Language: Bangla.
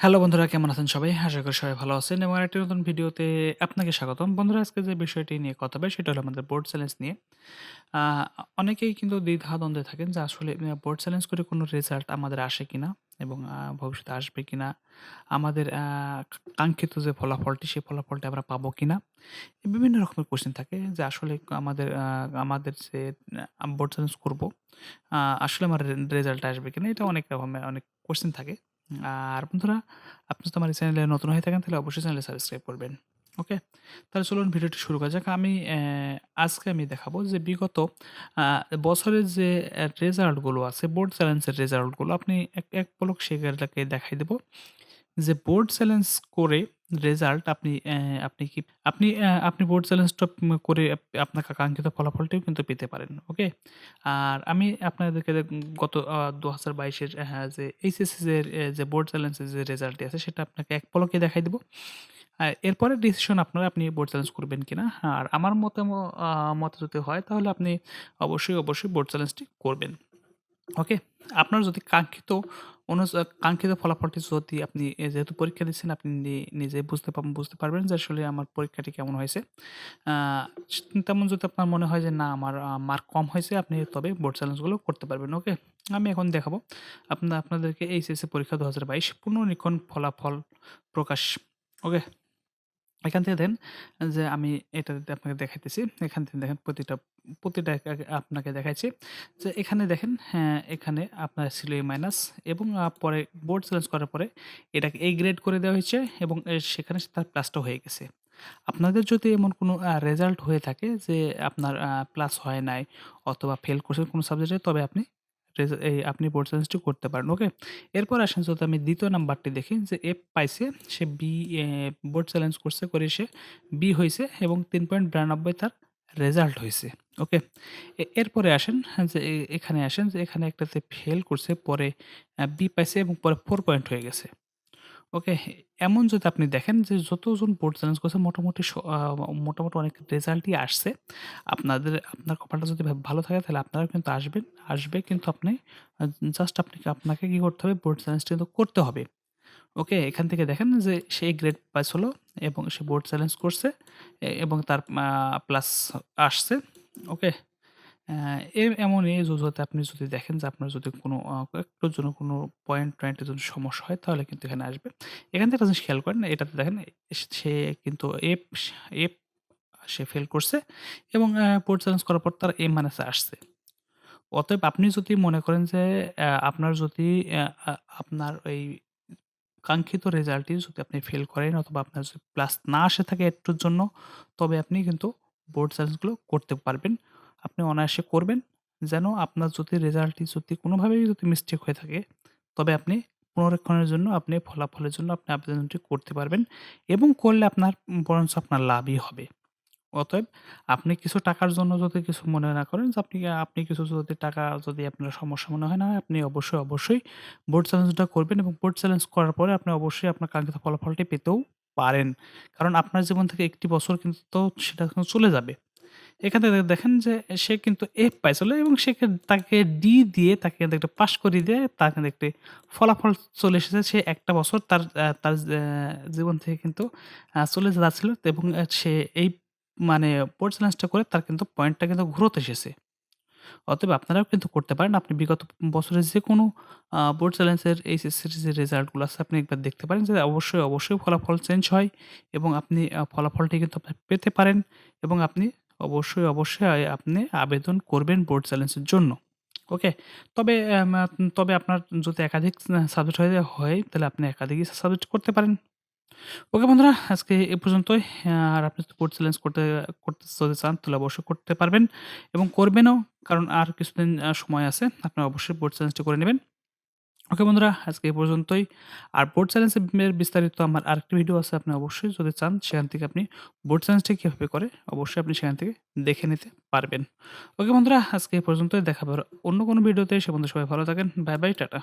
হ্যালো বন্ধুরা, কেমন আছেন সবাই? আশা করি সবাই ভালো আছেন এবং একটি নতুন ভিডিওতে আপনাকে স্বাগতম। বন্ধুরা, আজকে যে বিষয়টি নিয়ে কথা হবে সেটা হলো আমাদের বোর্ড চ্যালেঞ্জ নিয়ে। অনেকেই কিন্তু দ্বিধা-দ্বন্দ্বে থাকেন যে আসলে বোর্ড চ্যালেঞ্জ করে কোনো রেজাল্ট আমাদের আসে কিনা এবং ভবিষ্যতে আসবে কিনা? আমাদের কাঙ্ক্ষিত যে ফলাফলটি, সেই ফলাফলটা আমরা পাবো কিনা? বিভিন্ন রকমের কোশ্চেন থাকে যে আসলে আমাদের আমাদের যে বোর্ড চ্যালেঞ্জ করব আসলে আমার রেজাল্ট আসবে কিনা? এটা অনেক রকমের, অনেক কোয়েশ্চেন থাকে। আর বন্ধুরা আপনি যদি আমার এই চ্যানেলে নতুন হয়ে থাকেন তাহলে অবশ্যই চ্যানেলে সাবস্ক্রাইব করবেন। ওকে? তাহলে চলুন ভিডিওটি শুরু করা যাক। আমি আজকে আমি দেখাবো যে বিগত বছরের যে রেজাল্টগুলো আছে, বোর্ড চ্যালেঞ্জের রেজাল্টগুলো আপনি এক, এক পলক সেগুলোকে দেখাই দেবো যে বোর্ড চ্যালেঞ্জ করে রেজাল্ট আপনি আপনি কি আপনি আপনি বোর্ড চ্যালেঞ্জটা করে আপ আপনার কাঙ্ক্ষিত ফলাফলটিও কিন্তু পেতে পারেন। ওকে? আর আমি আপনাদেরকে দে গত আ ২০২২ এর হ্যাঁ, যে এইচএসসি এ যে বোর্ড চ্যালেঞ্জের যে রেজাল্টটি আছে সেটা আপনাকে এক পলকে দেখাই দিব। আর এরপরে ডিসিশন আপনার আপনি বোর্ড চ্যালেঞ্জ করবেন কিনা। আর আমার মতে ম আ মতে যদি হয় তাহলে আপনি অবশ্যই, অবশ্যই বোর্ড চ্যালেঞ্জটি করবেন। ওকে? আপনার যদি কাঙ্ক্ষিত অনুস কাঙ্ক্ষিত ফলাফলটি যদি আপনি যেহেতু পরীক্ষা দিচ্ছেন, আপনি নিজে বুঝতে পারবেন বুঝতে পারবেন যে আসলে আমার পরীক্ষাটি কেমন হয়েছে। তেমন যদি আপনার মনে হয় যে না, আমার মার্ক কম হয়েছে, আপনি তবে বোর্ড চ্যালেঞ্জগুলো করতে পারবেন। ওকে? আমি এখন দেখাবো আপনার আপনাদেরকে এইচএসসি পরীক্ষা দু হাজার বাইশ পুনর্নিক্ষণ ফলাফল প্রকাশ। ওকে? এখান থেকে দেন যে আমি এটা আপনাকে দেখাইতেছি। এখান থেকে দেখেন প্রতিটা প্রতিটা আপনাকে দেখাইছি। যে এখানে দেখেন হ্যাঁ, এখানে আপনার ছিল মাইনাস এবং পরে বোর্ড চ্যালেঞ্জ করার পরে এটাকে A গ্রেড করে দেওয়া হয়েছে এবং সেখানে তার প্লাসটা হয়ে গেছে। আপনাদের যদি এমন কোনো রেজাল্ট হয়ে থাকে যে আপনার প্লাস হয় নাই অথবা ফেল করছেন কোনো সাবজেক্টে তবে আপনি এই আপনি চ্যালেঞ্জটি করতে পারেন। ওকে? এরপর আসেন যদি আমি দ্বিতীয় নাম্বারটি দেখি, যে এফ পাইছে, সে বি বোর্ড চ্যালেঞ্জ করছে করে সে বি হয়েছে এবং ৩.৯২ তার রেজাল্ট হয়েছে ওকে? এরপরে আসেন, যে এখানে আসেন, যে এখানে একটাতে ফেল করছে, পরে বি পাইছে এবং পরে ফোর পয়েন্ট হয়ে গেছে। ওকে? এমন যদি আপনি দেখেন যে যতজন বোর্ড চ্যালেঞ্জ করছে মোটামুটি মোটামুটি অনেক রেজাল্টই আসছে। আপনাদের, আপনার কপালটা যদি ভালো থাকে তাহলে আপনারাও কিন্তু আসবেন। আসবে কিন্তু আপনি জাস্ট আপনি আপনাকে কী করতে হবে বোর্ড চ্যালেঞ্জটা কিন্তু করতে হবে। ওকে? এখান থেকে দেখেন যে সে গ্রেড পাস হলো এবং সে বোর্ড চ্যালেঞ্জ করছে এবং তার প্লাস আসছে। ওকে? অ্যা এ এমনই আপনি যদি দেখেন যে আপনার যদি কোনো একটুর জন্য কোনো পয়েন্ট টয়েন্টের জন্য সমস্যা হয় তাহলে কিন্তু এখানে আসবে। এখান থেকে একটা জিনিস খেয়াল করেন এটাতে দেখেন সে কিন্তু এফ এফ সে ফেল করছে এবং বোর্ড চ্যালেঞ্জ করার পর তার এ মাইনাসে আসছে। অতএব আপনি যদি মনে করেন যে আপনার যদি আপনার ওই কাঙ্ক্ষিত রেজাল্টটি যদি আপনি ফেল করেন অথবা আপনার যদি প্লাস না আসে থাকে একটুর জন্য, তবে আপনি কিন্তু বোর্ড চ্যালেঞ্জগুলো করতে পারবেন। আপনি অনায়াসে করবেন। যেন আপনার যদি রেজাল্টটি যদি কোনোভাবেই যদি মিস্টেক হয়ে থাকে, তবে আপনি পুনরীক্ষণের জন্য আপনি ফলাফলের জন্য আপনি আবেদনটি করতে পারবেন এবং করলে আপনার বরঞ্চ আপনার লাভই হবে। অতএব আপনি কিছু টাকার জন্য যদি কিছু মনে না করেন যে আপনি আপনি কিছু যদি টাকা যদি আপনার সমস্যা মনে হয় না, আপনি অবশ্যই, অবশ্যই বোর্ড চ্যালেঞ্জটা করবেন এবং বোর্ড চ্যালেঞ্জ করার পরে আপনি অবশ্যই আপনার কাঙ্ক্ষিত ফলাফলটি পেতেও পারেন। কারণ আপনার জীবন থেকে একটি বছর কিন্তু তো সেটা চলে যাবে। এখানে দেখেন যে সে কিন্তু এফ পাইছিল এবং সে তাকে ডি দিয়ে তাকে কিন্তু একটা পাস করিয়ে দিয়ে তার কিন্তু একটি ফলাফল চলে এসেছে। সে একটা বছর তার তার জীবন থেকে কিন্তু চলে যাচ্ছিল এবং সে এই মানে বোর্ড চ্যালেঞ্জটা করে তার কিন্তু পয়েন্টটা কিন্তু ঘুরতে এসেছে। অতএব আপনারাও কিন্তু করতে পারেন। আপনি বিগত বছরের যে কোনো বোর্ড চ্যালেঞ্জের এইচএসসির যে রেজাল্টগুলো আছে আপনি একবার দেখতে পারেন যে অবশ্যই, অবশ্যই ফলাফল চেঞ্জ হয় এবং আপনি ফলাফলটি কিন্তু আপনি পেতে পারেন এবং আপনি অবশ্যই, অবশ্যই আপনি আবেদন করবেন বোর্ড চ্যালেঞ্জের জন্য। ওকে? তবে তবে আপনার যদি একাধিক সাবজেক্ট হয়ে হয় তাহলে আপনি একাধিকই সাবজেক্ট করতে পারেন। ওকে বন্ধুরা আজকে এ পর্যন্তই। আর আপনি যদি বোর্ড চ্যালেঞ্জ করতে করতে যদি চান তাহলে অবশ্যই করতে পারবেন এবং করবেনও। কারণ আর কিছুদিন সময় আছে। আপনি অবশ্যই বোর্ড চ্যালেঞ্জটা করে নিবেন। ওকে বন্ধুরা আজকে এই পর্যন্তই। আর বোর্ড চ্যালেঞ্জের বিস্তারিত আমার আরেকটি ভিডিও আছে আপনি অবশ্যই যদি চান সেখান থেকে আপনি বোর্ড চ্যালেঞ্জটা কীভাবে করে অবশ্যই আপনি সেখান থেকে দেখে নিতে পারবেন। ওকে বন্ধুরা আজকে এই পর্যন্তই। দেখা অন্য কোনো ভিডিওতে। সে বন্ধু সবাই ভালো থাকেন। Bye, bye, tata.